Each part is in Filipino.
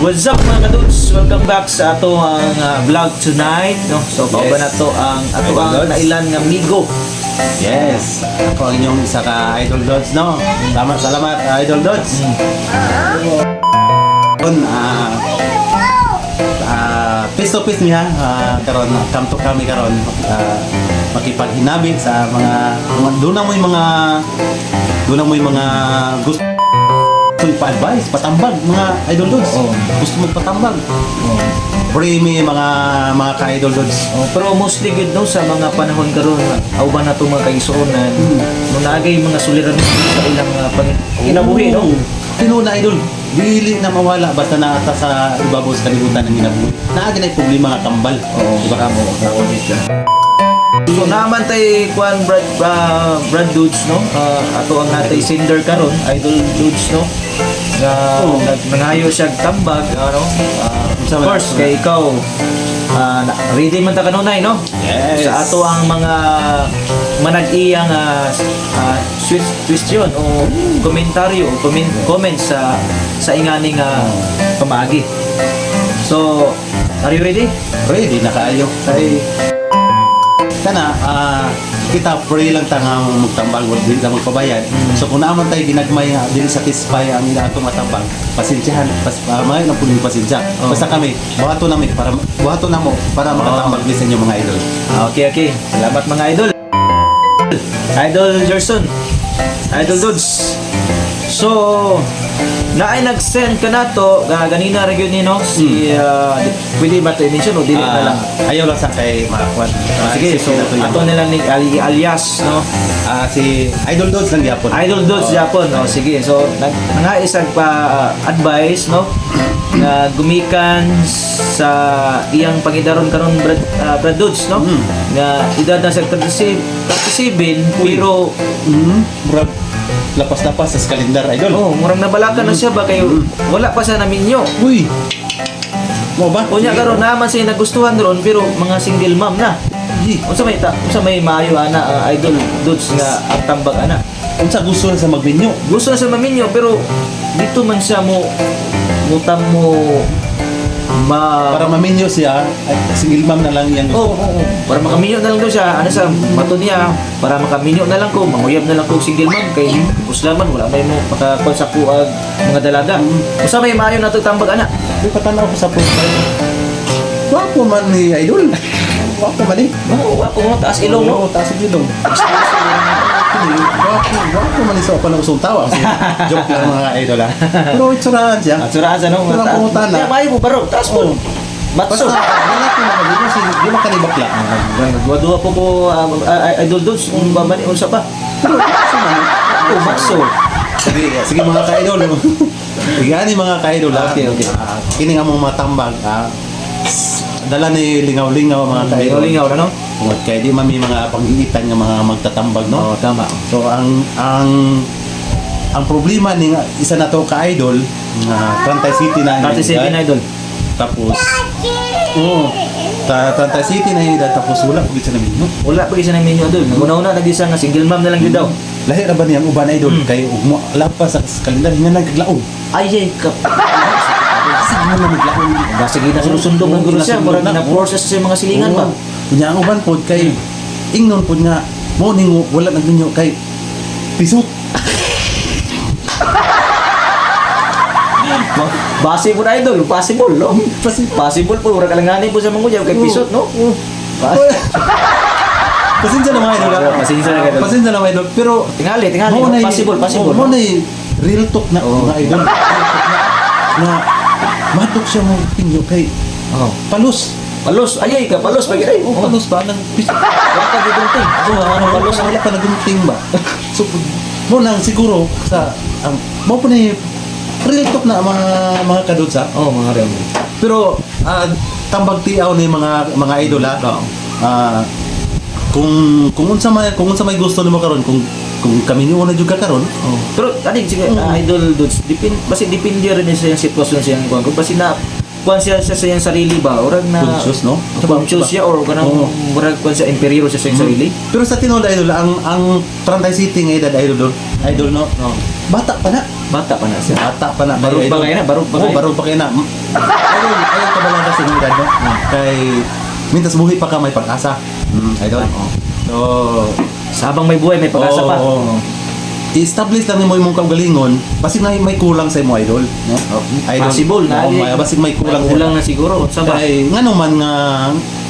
What's up mga kadudes? Welcome back sa ato ang ah, vlog tonight. No? So, kauban na to ang ato Idol ang Lods. nailan nga migo. Yes. Ako ang inyong isa ka Idol Dods, no? Salamat, salamat, Idol Dods. Yun, ah, ah, face to face niya, ah, karon, come to kami karon, ah, makipaghinabi sa mga, mga doon na mo yung mga, doon na mo yung mga gusto gusto pa-advise, patambag, mga Idol Dods. Oo. Gusto mo patambag. Pray me mga mga ka-Idol Dods. Oh, pero mostly good no sa mga panahon karon auban na itong mga kaigsuonan. Hmm. Nung naagay mga suliran sa ilang uh, pang kinabuhi no. Tino na idol, dili na mawala basta naata sa ibabaw sa kalibutan ng ginabuhi. Naagi na yung problema nga kambal. Oo, diba? kamo kamo siya. So naman tay kuan Brad ah, Brad Dudes no. Ah, ato ang natay sender karon, Idol Dudes no. Nga Oo. nag nangayo siya tambag ano. Unsa man- first kay ikaw na- ready man ta kanunay no. Yes. Sa ato ang mga manag-iyang uh, question o komentaryo o comment, comment sa sa inganing uh, pamagi. So, are you ready? Ready na kaayo. Kay kana ah kita pray lang ta nga magtambal wala din sa magpabayad. So kung naman tayo ginagmay nga dili satisfy ang ila atong matambal, pasensyahan, pas uh, may na puning pasensya. Oo. Basta kami, buhato nami para buhato na mo para makatambal din sa inyo mga idol. Ah, Okay, okay. Salamat mga idol. Idol Gerson. Idol Dudes. So, naay nag-send ka na to, ga- ganina rin yun no, si, ah, di- pwede ba ito i-mention o dili na Ah, lang? ayaw lang sa kay Makwan. Sige, so, ato nilang ni ali- alias, no? Ah, si Idol Dods lang yapon. Idol Oo. Japon, no? Sige, so, nag, nangaisag pa ah, advice, no? na gumikan sa iyang pangidaron karon Brad, ah, Brad Dudes, no? Mm. Nga edad na sa 37, 37 pero Mm, murag lapas-lapas sa kalendar idol. oh, murang nabalakan na siya ba kayo wala pa siya naminyo. Uy. Mo ba? Unya karon naman siya nagustuhan ron pero mga single mom na. Unsa may ta, unsa may maayo ana ah, idol dudes nga ang tambag ana. Unsa gusto na sa magmenyo? Gusto na siya maminyo pero dito man siya mo mutam mo ma Para mamenyo siya, ay single mom na lang Oh, gusto. oh, oh. Para makaminyo na lang daw siya. Ano sa mato niya, para makaminyo na lang ko, manguyab na lang ko single mom kay Uslaman wala may mo makakuha sa kuag mga dalaga. Usa may maayo na to tambag ana. Di patanaw ko sa profile. Wapo man ni idol. Wapo man eh. Oo, wapo mo taas ilong mo. Oo, taas ang ilong. Wapo man ni sa panang usong tawa. Kasi joke lang mga idol ha. Pero itsurahan siya. At suraan sa no. Wala taas- po tana. Kaya maayo mo baro, taas mo. Oo. Matso. Wala ko makalimutan si di makanibakla. Nagduwa-duwa po ko um, uh, idol dudes kung ba man unsa pa. Pero, kasi man, Oh, matso. Sige, sige mga ka-idol. Igani mga ka-idol. Okay, okay. Ah, kini nga mga matambag. ah, dala ni lingaw-lingaw mga ka-idol. Lingaw-lingaw na no? Tungod kay di man may mga panggiitan nga mga magtatambag no. Oo, tama. So ang ang ang problema ni nga isa na to ka-idol na Trantay City na Dati si edad. idol. Tapos Oo. Ta Trantay City na edad tapos wala ko sa namin no. Wala pa isa na minyo idol. Una-una nag-isa nga single mom na lang yun daw. Lahi ra ba niyang uban idol Mm. kay ugmo lapas sa kalendar hingan lang kaglaon. Ay, ay, kap. Sige na maglaon. Basta gina sunod-sundog ng gulo siya, Sunod na. na-process sa mga silingan ba? Kunya ang uban pod kay ingnon pod nga mo ning wala nagninyo kay pisot. Base po na idol, possible, no? Possible po, murag alanganin po sa mga uyaw kay pisot, no? Pasensya na mga idol. ah. Pasensya na, idol. Pasensya na mga idol. Pero Tingali, tingali, na possible, possible. Mo na real talk na mga idol. Real talk na na matok siya mo pinyo kay Oh. palos. Palos, ay, ay, ka, palos, pag ay, Oh, palos ba nang pisot. Wala ka. So, ano, wala pa wala pa nagunting ba? So, mo nang siguro sa ang mo pa ni real talk na mga mga kadutsa. Oh, mga rem. Pero ah, tambag tiaw ni mga mga idol ha. Oo. Ah, kung kung unsa may kung unsa may gusto nimo karon kung kung kami ni una jud ka karon Oh. Pero ani sige, Mm. ah, idol dudes, dipin basi depende rin sa yung sitwasyon siya kuan. Kung basi na kuan siya sa siyang sarili ba, orag na Conscious, no? Conscious siya or kanang Oo. murag kuan siya imperiro sa siyang sarili. Pero sa tinuod idol ang ang Trantay City nga edad idol idol no. Oh. Bata pa na. Bata pa na siya. Ata pa na. Barog pa idol. kayo na, barog pa Oo, kayo. barog pa kayo na. Ayun, ayun kabalaga sa edad, no? Kay, mintas buhay pa ka may pag-asa. Mm, idol. So, Sa habang may buhay, may pag-asa pa. Oo, oo. i-establish lang mo imong kaugalingon, basig na may kulang sa imo idol, no? Idol. Possible na. Oo, may basig may kulang. May kulang na siguro. Sa ba? Kay ngano man nga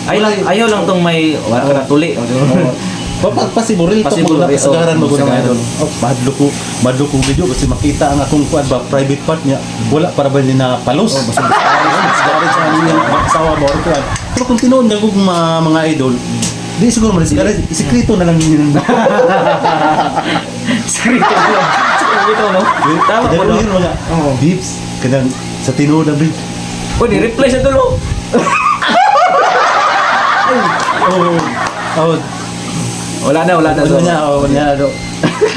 Ayaw lang, ayaw lang tong may wala ka na tuli. Pag pasiboril to eh, kasagaran oh, mo gud kasagaran. idol. Oh, madlo ko, madlo ko video kasi makita ang akong kuan ba private part niya. Wala para ba ni na palos. Oh, basta sa niya asawa mo or kuan. Pero kung tinuod nga kung mga, mga idol, di siguro man siguro isikreto na lang yun. Skrito lang. Skrito, no? Tama po, no? Yun mga beeps kanang sa tinuod na beep. O, ni-reply sa tulo. Oh, oh, Wala na, wala na. ano niya, oh, niya, do.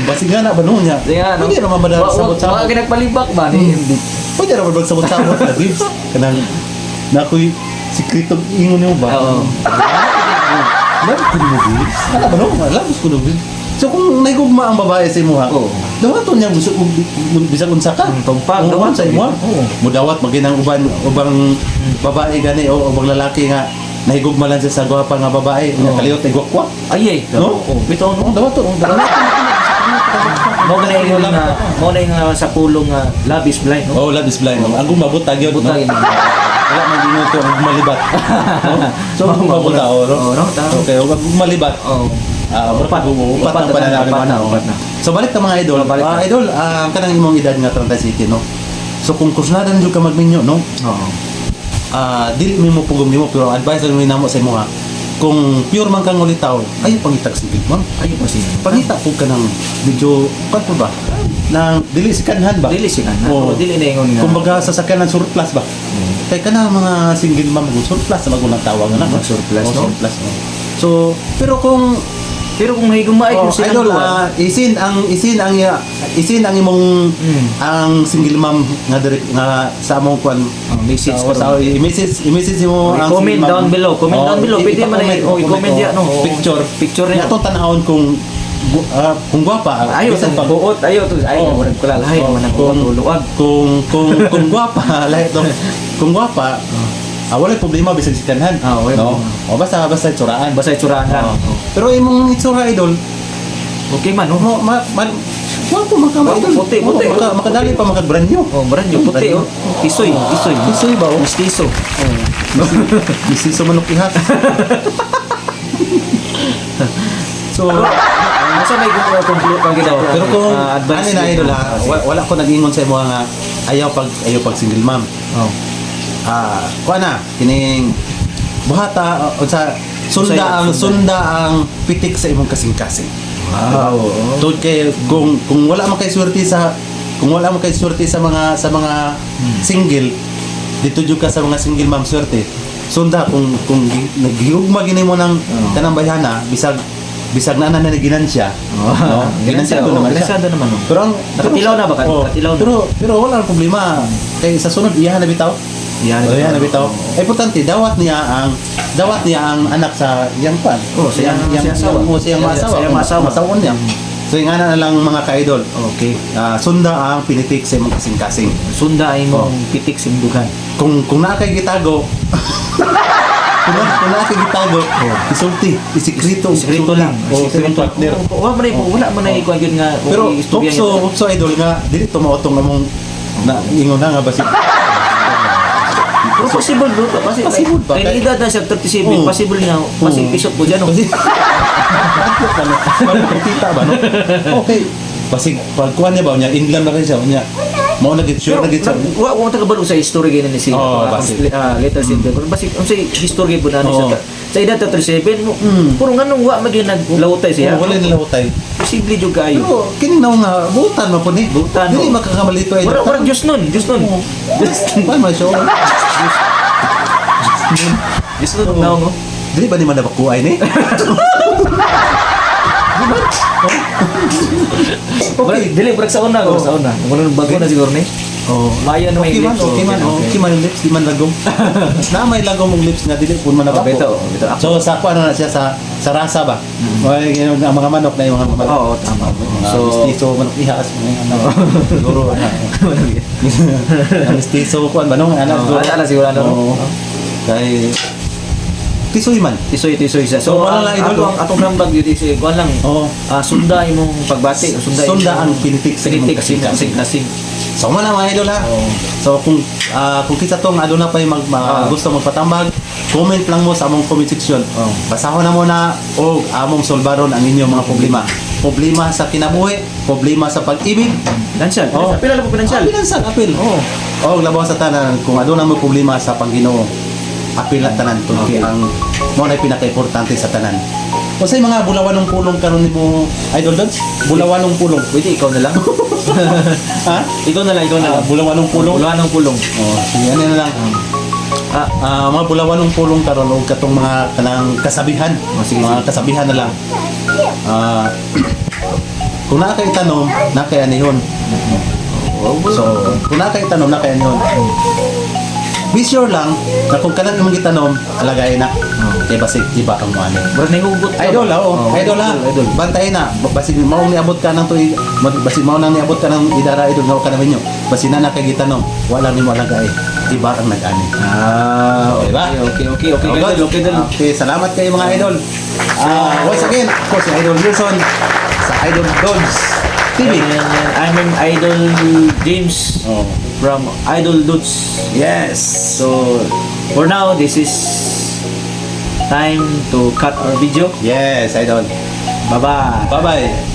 Basig nga na ba no niya? Sige nga, no? Pwede naman ba na sabot-sabot? Mga ginagpalibak ba? Ni, hindi. Pwede naman ba sabot-sabot na beeps? Kanang na ako'y sikretong ingon niyo ba? Oo. Love ko mo beeps? Ano ba no? Love ko no beeps? So kung naigugma ang babae sa imo ha, Oo. dawaton niya gusto kung bisag unsa ka. Mm, tumpag, Oo, dawat. sa imo. Oo. Mudawat maginang uban ubang babae gani o ubang lalaki nga nahigugma lang siya sa gwapa nga babae, nga Oo. kaliyot ay gwakwa. Ay, eh. No? Oo. Bito, Oo, no? dawat to. Mo na yung nga, mo na yung sa pulong nga love is blind, no? Oh, love is blind. Ang gumabutag yun. Butag yun. Wala man din ito ang malibat. So, ang oh? Oo, no? Tama. Okay, huwag malibat. Oo. Ah, upat, upat, Upat upat ang na- pananalim upat na. So balik ta mga idol. Oh, balik Ah, idol, ah, kanang imong edad nga 30 city no. So kung kursunadan jud ka magminyo no. Oo. Ah, dili mi mo pugom nimo pero advice lang mi namo sa imo ha. Kung pure man kang ulitaw, ay pangitag sigit man. Ay, pa siya. Pangita po ka ng medyo kan po ba? Nang dili sikanhan ba? Dili siya na. Oo. Oo, dili na yung nga. Kumbaga sa sakyanan surplus ba? Kay kana mga single mom mo surplus na magunang tawag na. Mga surplus, no? Surplus. no? So, pero kung Pero kung may gumay, Oh, kung sila idol, ah, isin ang isin ang ya- isin ang imong Mm. ang single mom nga direct nga sa among kwan Oh, message sa, ko sa ron. i-message i-message mo Oh, ang mom. down below. Comment Oh, down below. Pwede man oh, i-comment oh, yan, no? Oh, Picture. picture niya. To tanahon kung ah, kung gwapa. Ayaw, bisan sa buot, ayaw to. Ayaw, Oh. oh. ko Oh, man ang kung- kung kung kung gwapa lahat to kung gwapa ah, wala problema bisag sikanhan Ah, wala no o basta basta itsuraan Basta itsuraan lang. Oh. pero imong itsura idol Okay man, no? mo ma, ma, Wapo maka Wapo, idol. puti, puti. Oo, maka, makadali pa maka brand new. Oh, brand new, puti, oh. Isoy, isoy. Isoy ba, oh? Mistiso. Bisi sa manok ihas. so, Masa may conclude kang ginawa? pero kung Ah, ano na idol ha, Ah, wa- wala ko nag-ingon sa imo nga ayaw pag ayaw pag single mom. Oh. Ah, kuha na kining buhata o sa sunda ang sunda. ang pitik sa imong kasing-kasing. Wow. Tod kay kung kung wala man kay swerte sa kung wala man kay swerte sa mga sa mga single dito jud ka sa mga single mom swerte. Sunda kung kung naghigugma gini mo ng Oo. kanang bayana bisag bisag na na ginansya. Oh, no? Ginansya ko naman oh, siya. ginansya naman, oh. Pero ang Nakatilaw na ba ka? Oo. Nakatilaw na. Pero pero wala problema. Kay sa sunod iyahan na bitaw. Yan. Oh, yan bitaw. Importante dawat niya ang dawat niya ang anak sa iyang pan. Oh, sa iyang- yang sa iyang asawa. Oh, sa iyang Sa- maasawa. sa iyang maasawa. Masawon niya. So yung na lang mga ka-idol. Okay. Ah, sunda ang pinitik sa imong kasing-kasing. Sunda ay Oh. mong pitik simbugan. Kung kung naa kay gitago kung na, kung naa kay gitago, isulti, isikreto, isulti. lang. Oh, sa imong Sekreto. partner. Oh, Wala man ay wala man ay kuan yun nga. Pero upso, upso idol nga dili tumaotong among na ingon na nga basig. Pero possible bro. Possible. Possible ba? Kay edad na siya 37. Oo. Possible nga. Pasig Oo. pisot po dyan. oh. Kasi, ano, parang ba, no? Okay. Basig, pagkuhan niya ba, niya, inland na rin siya, niya, mau na sure na git siya. wa wa ta kabalo sa history gina ni siya. Oo, Ah, basi. ah, later sin pero basi sa history po na ni Oo. siya. Sa edad 37 mo. Mm. Puro nganong wa magi naglawtay siya. Oh, wala nila utay. Posible jud kayo. Pero, kininaw nga, butan mo po ni. Butan, Dili oh. makakamalito ay. Wala wala Diyos nun, Diyos nun. Paano man siya? Diyos nun naong mo. Dili ba ni man nabakuay ni? Okay, dili brag sa una, Oo. sa una. Nang bago na siguro ni. Oh. Maya na may Okay lips, okay man, okay, man yung lips, di man lagom. na may lagom mong lips nga dili pun man Oh, nabako. beto, beto. So sa kuan na siya sa sa rasa ba? O yung ang mga manok na yung mga manok. Oo, tama. Mga So, mestizo, manok ihas, mga ano. Siguro, ano. Ang mestizo ko, ano, ano, Oo, ala- ala siguro, ano. Oo. Kaya, tisoy man. tisoy tisoy sa. So, So, wala ang, lang, idol. ato ang atong nambag yun is kuan lang. Oo. Ah, sunda imong pagbati, sunda, Sunda ang pinitik sa pinitik sing kasing. kasing kasing. So, mo mga idol ha. So, kung ah, kung kita tong ano na pa yung mag, ma- Ah. gusto magpatambag, comment lang mo sa among comment section. Oo. Basahon na mo na o among solbaron ang inyong mga problema. Problema sa kinabuhi, problema sa pag-ibig. Financial. Oo. Pila lang po financial. Apil lang sa apil. Oo. Oh, labaw sa tanan kung ano na mo problema sa Panginoon. Apil lang tanan to Okay. ang mo na pinaka-importante sa tanan. Kung sa mga bulawan ng pulong karon nimo idol dogs, bulawan ng pulong. Pwede ikaw na lang. ha? ikaw na lang, ikaw na Ah, lang. bulawan ng pulong. Bulawan ng pulong. Oh, sige, ano na lang. Ah, Ah, mga bulawan ng pulong karon og katong mga kanang kasabihan. Oh, sige, mga kasabihan na lang. Ah, kung naa kay tanom, na kay anihon. So, kung naa kay tanom, na kay anihon. Be sure lang na kung kanang imong gitanom, alagay na. Kay basig iba ang mo ani. Murag na hugot ka Idol ba? oh. Oo, idol ha. Idol. Bantay na. Basig mao niabot ka nang tuig, basig mao nang niabot ka nang idara idol nga ka na ninyo. Basig na na kay gitanom, wala nimo alagay. Iba ang nag-ani. Ah, okay, Diba? okay, okay, okay, Oh, okay, good. okay, okay, Okay, salamat kayo mga idol. Ah, once again, of course, yung Idol Wilson sa Idol Dogs TV. And I'm an Idol James Oh. From Idol Dudes. Yes. So, for now, this is time to cut our video. Yes, Idol. Bye-bye. Bye-bye.